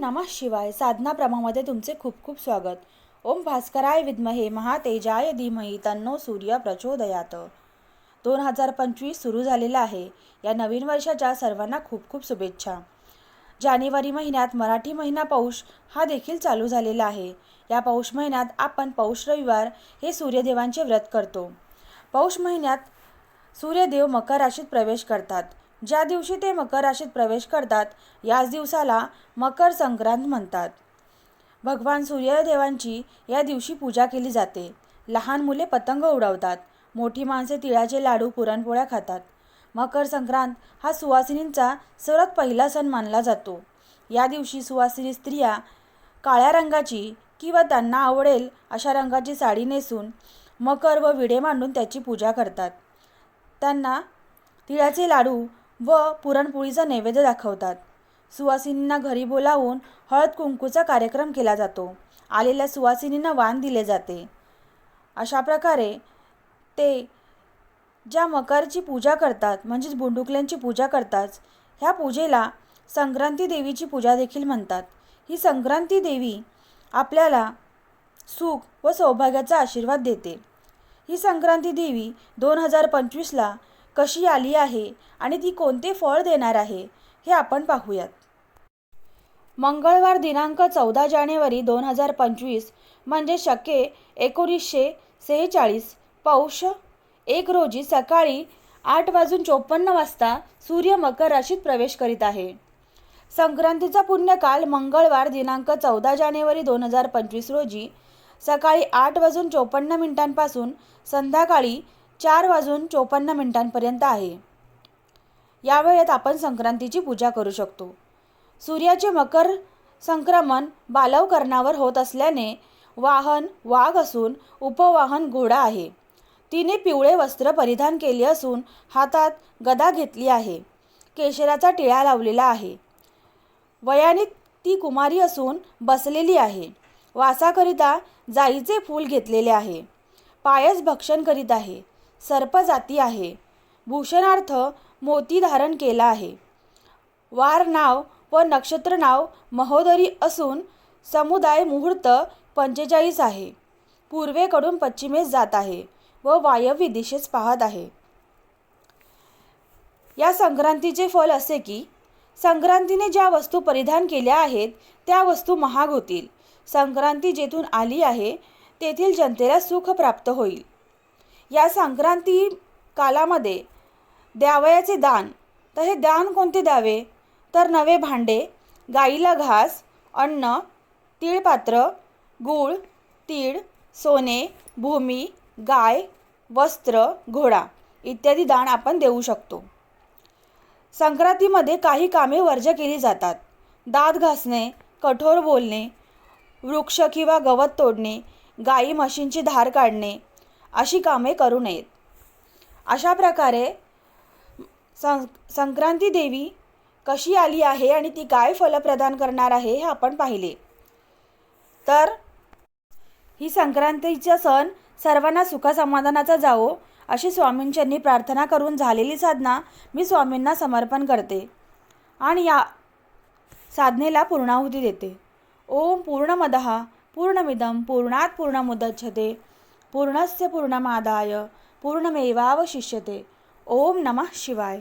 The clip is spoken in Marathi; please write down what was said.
नमः शिवाय साधना प्रमामध्ये तुमचे खूप खूप स्वागत. ओम भास्कराय विद्महे महातेजाय धीमही तन्नो सूर्य प्रचोदयात. दोन हजार पंचवीस सुरू झालेलं आहे. या नवीन वर्षाच्या सर्वांना खूप खूप शुभेच्छा. जानेवारी महिन्यात मराठी महिना पौष हा देखील चालू झालेला आहे. या पौष महिन्यात आपण पौष रविवार हे सूर्यदेवांचे व्रत करतो. पौष महिन्यात सूर्यदेव मकर राशीत प्रवेश करतात. ज्या दिवशी ते मकर राशीत प्रवेश करतात याच दिवसाला मकर संक्रांत म्हणतात. भगवान सूर्यदेवांची या दिवशी पूजा केली जाते. लहान मुले पतंग उडवतात मोठी माणसे तिळाचे लाडू पुरणपोळ्या खातात. मकर संक्रांत हा सुवासिनींचा सर्वात पहिला सण मानला जातो. या दिवशी सुवासिनी स्त्रिया काळ्या रंगाची किंवा त्यांना आवडेल अशा रंगाची साडी नेसून मकर व विडे मांडून त्याची पूजा करतात. त्यांना तिळाचे लाडू व पुरणपोळीचा नैवेद्य दाखवतात. सुवासिनींना घरी बोलावून हळद कुंकूचा कार्यक्रम केला जातो. आलेल्या सुवासिनींना वाण दिले जाते. अशा प्रकारे ते ज्या मकरची पूजा करतात म्हणजेच बुंडुकल्यांची पूजा करतात ह्या पूजेला संक्रांती देवीची पूजा देखील म्हणतात. ही संक्रांती देवी आपल्याला सुख व सौभाग्याचा आशीर्वाद देते. ही संक्रांती देवी दोन हजार पंचवीसला कशी आली आहे आणि ती कोणते फळ देणार आहे हे आपण पाहूयात. मंगळवार दिनांक चौदा जानेवारी दोन हजार पंचवीस म्हणजे शके एकोणीसशे सेहेचाळीस. पौष एक रोजी सकाळी आठ वाजून चोपन्न वाजता सूर्य मकर राशीत प्रवेश करीत आहे. संक्रांतीचा पुण्यकाल मंगळवार दिनांक चौदा जानेवारी दोन हजार पंचवीस रोजी सकाळी आठ वाजून चोपन्न मिनिटांपासून संध्याकाळी चार वाजून चोपन्न मिनिटांपर्यंत आहे. या वेळेत आपण संक्रांतीची पूजा करू शकतो. सूर्याचे मकर संक्रमण बालवकरणावर होत असल्याने वाहन वाघ असून उपवाहन घोडा आहे. तिने पिवळे वस्त्र परिधान केले असून हातात गदा घेतली आहे. केशराचा टिळा लावलेला आहे. वयाने ती कुमारी असून बसलेली आहे. वासाकरिता जाईचे फूल घेतलेले आहे. पायस भक्षण करीत आहे. सर्पजाती आहे. भूषणार्थ मोती धारण केला आहे. वार नाव व नक्षत्र नाव महोदरी असून समुदाय मुहूर्त पंचेचाळीस आहे. पूर्वेकडून पश्चिमेस जात आहे व वायव्य दिशेस पाहत आहे. या संक्रांतीचे फल असे की संक्रांतीने ज्या वस्तू परिधान केल्या आहेत त्या वस्तू महाग होतील. संक्रांती जेथून आली आहे तेथील जनतेला सुख प्राप्त होईल. या संक्रांती कालामध्ये द्यावयाचे दान. तर हे दान कोणते द्यावे? तर नवे भांडे गाईला घास अन्न तिळपात्र गूळ तीळ सोने भूमी गाय वस्त्र घोडा इत्यादी दान आपण देऊ शकतो. संक्रांतीमध्ये काही कामे वर्ज केली जातात. दात घासणे कठोर बोलणे वृक्ष किंवा गवत तोडणे गाई म्हशींची धार काढणे अशी कामे करू नयेत. अशा प्रकारे सं संक्रांती देवी कशी आली आहे आणि ती काय फलप्रदान करणार आहे हे आपण पाहिले. तर ही संक्रांतीचा सण सर्वांना सुखसमाधानाचा जावो अशी स्वामींच्यांनी प्रार्थना करून झालेली साधना मी स्वामींना समर्पण करते आणि या साधनेला पूर्णाहुती देते. ओम पूर्णमदः पूर्णमिदम पूर्णात पूर्ण मुदच्छते पूर्णस्य पूर्णमादाय पूर्णमेवावशिष्यते. ओम नमः शिवाय.